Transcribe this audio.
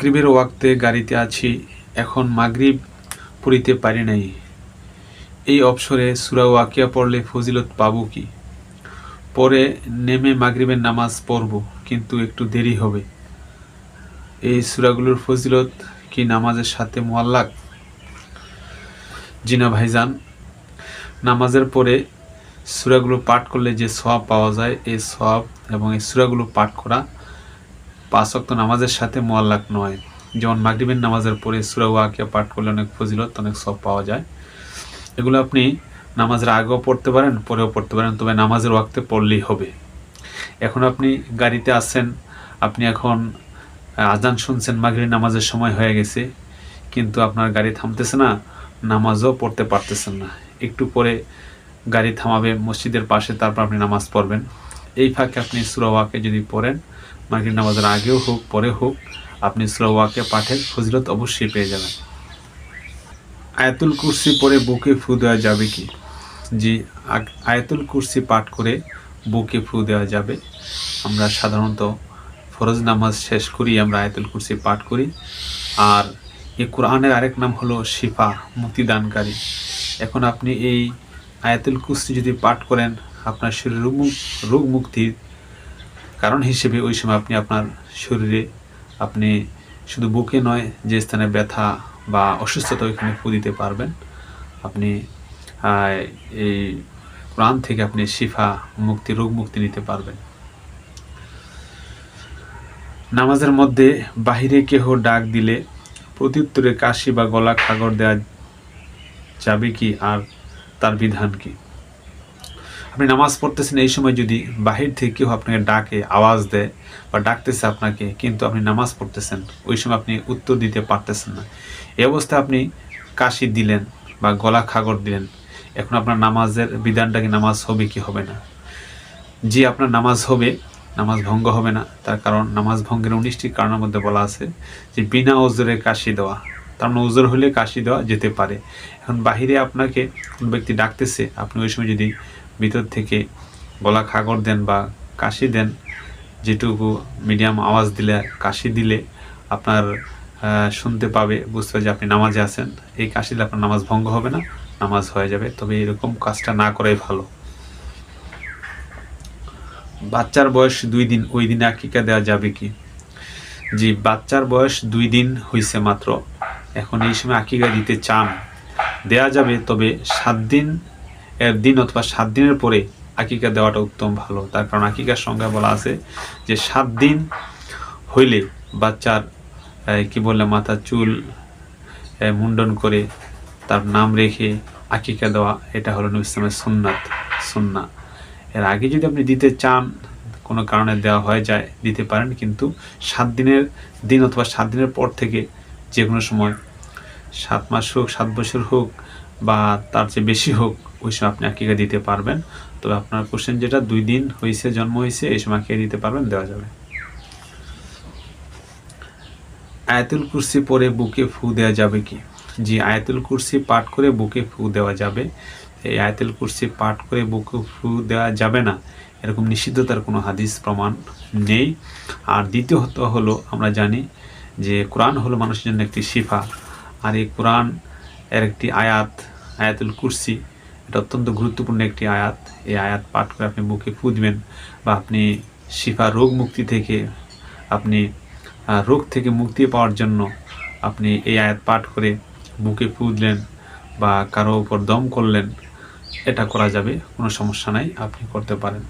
মাগরিবের ওয়াক্তে গাড়িতে আছি, এখন মাগরিব পড়িতে পারি নাই। এই অবসরে সুরা ওয়াকিয়া পড়লে ফজিলত পাবো কি? পরে নেমে মাগরিবের নামাজ পড়ব, কিন্তু একটু দেরি হবে। এই সুরাগুলোর ফজিলত কি নামাজের সাথে মোয়াল্লাক জিনা ভাইজান, নামাজের পরে সুরাগুলো পাঠ করলে যে সওয়াব পাওয়া যায়, এই সওয়াব এবং এই সুরাগুলো পাঠ করা পাঁচ ওয়াক্ত নামাজের সাথে মোয়াল্লাক নয়। যেমন মাগরিবের নামাজের পরে সুরা ওয়াকিয়া পাঠ করলে অনেক ফজিলত, অনেক সব পাওয়া যায়। এগুলো আপনি নামাজের আগেও পড়তে পারেন, পরেও পড়তে পারেন, তবে নামাজের ওয়াক্তে পড়লেই হবে। এখন আপনি গাড়িতে আছেন, আপনি এখন আজান শুনছেন মাগরিব নামাজের সময় হয়ে গেছে, কিন্তু আপনার গাড়ি থামতেছে না, নামাজও পড়তে পারতেছেন না। একটু পরে গাড়ি থামাবে, মসজিদের পাশে তারপর আপনি নামাজ পড়বেন। এই ফাঁকে আপনি সুরাওয়াকে যদি পড়েন মাগরিব নামাজের আগেও হোক, পরে হোক, আপনি সুরাওয়াকে পাঠের ফজিলত অবশ্যই পেয়ে যাবেন। আয়াতুল কুরসি পরে বুকে ফু দেওয়া যাবে কি? জি আয়াতুল কুরসি পাঠ করে বুকে ফু দেওয়া যাবে। আমরা সাধারণত ফরজ নামাজ শেষ করি, আমরা আয়াতুল কুরসি পাঠ করি। আর এই কোরআনের আরেক নাম হলো শিফা মুক্তিদানকারী এখন আপনি এই আয়াতুল কুরসি যদি পাঠ করেন, আপনার শরীর রোগ মুক্তির কারণ হিসেবে ওই সময় আপনি আপনার শরীরে, আপনি শুধু বুকে নয়, যে স্থানে ব্যথা বা অসুস্থতা ওইখানে ফু দিতে পারবেন। আপনি এই কোরআন থেকে আপনি শিফা মুক্তি, রোগ মুক্তি নিতে পারবেন। নামাজের মধ্যে বাহিরে কেহ ডাক দিলে প্রত্যুত্তরে কাশি বা গলা খাগর দেওয়া যাবে কি আর তার বিধান কি? আপনি নামাজ পড়তেছেন, এই সময় যদি বাহির থেকে কেউ আপনাকে ডাকে, আওয়াজ দেয় বা ডাকতেছে আপনাকে, কিন্তু আপনি নামাজ পড়তেছেন, ওই সময় আপনি উত্তর দিতে পারতেছেন না। এই অবস্থায় আপনি কাশি দিলেন বা গলা খাগর দিলেন, এখন আপনার নামাজের বিধানটা কি নামাজ হবে কি হবে না? জি আপনার নামাজ হবে, নামাজ ভঙ্গ হবে না, তার কারণ নামাজ ভঙ্গের উনিশটি কারণের মধ্যে বলা আছে যে বিনা ওজরে কাশি দেওয়া। তার ওজোর হলে কাশি দেওয়া যেতে পারে। এখন বাহিরে আপনাকে কোন ব্যক্তি ডাকতেছে, আপনি ওই সময় যদি ভিতর থেকে গলা খাগর দেন বা কাশি দেন, যেটুকু মিডিয়াম আওয়াজ দিলে, কাশি দিলে আপনার শুনতে পাবে, বুঝতে পারবে যে আপনি নামাজে আছেন। এই কাশি দিলে আপনার নামাজ ভঙ্গ হবে না, নামাজ হয়ে যাবে। তবে এরকম কাজটা না করাই ভালো। বাচ্চার বয়স দুই দিন, ওই দিনে আকিকা দেওয়া যাবে কি? জি, বাচ্চার বয়স দুই দিন হয়েছে মাত্র। এখন এই সময় আকিকা দিতে চান। দেয়া যাবে, তবে সাত দিন, এর দিন অথবা সাত দিনের পরে আকিকা দেওয়াটা উত্তম ভালো। তার কারণ আকিকার সংজ্ঞা বলা আছে যে সাত দিন হইলে বাচ্চার কি বললে মাথা চুল মুন্ডন করে তার নাম রেখে আকিকা দেওয়া, এটা হলো নবী ইসলামের সুন্নাত সুন্না এর আগে যদি আপনি দিতে চান, কোনো কারণে দেওয়া হয়ে যায়, দিতে পারেন, কিন্তু সাত দিনের দিন অথবা সাত দিনের পর থেকে যে কোনো সময়, সাত মাস হোক, সাত বছর হোক বা তার চেয়ে বেশি হোক, ওই সময় আপনি আকিকা দিতে পারবেন। তবে আপনার কোশ্চেন যেটা, দুই দিন হয়েছে জন্ম হয়েছে এই সময় আকিকা দিতে পারবেন, দেওয়া যাবে। আয়াতুল কুরসি পরে বুকে ফু দেওয়া যাবে কি? জি, আয়াতুল কুরসি পাঠ করে বুকে ফু দেওয়া যাবে। এই আয়াতুল কুরসি পাঠ করে বুকে ফু দেওয়া যাবে না, এরকম নিষিদ্ধতার কোনো হাদিস প্রমাণ নেই। আর দ্বিতীয়ত হলো, আমরা জানি যে কোরআন হলো মানুষের জন্য একটি শিফা। আর এই কোরআন এর একটি আয়াত, আয়াতুল কুরসি, এটা অত্যন্ত গুরুত্বপূর্ণ একটি আয়াত। এই আয়াত পাঠ করে আপনি মুখে ফু দিবেন বা আপনি শিফা রোগ মুক্তি থেকে, আপনি রোগ থেকে মুক্তি পাওয়ার জন্য আপনি এই আয়াত পাঠ করে মুখে ফু দিলেন বা কারও উপর দম করলেন, এটা করা যাবে, কোনো সমস্যা নাই, আপনি করতে পারেন।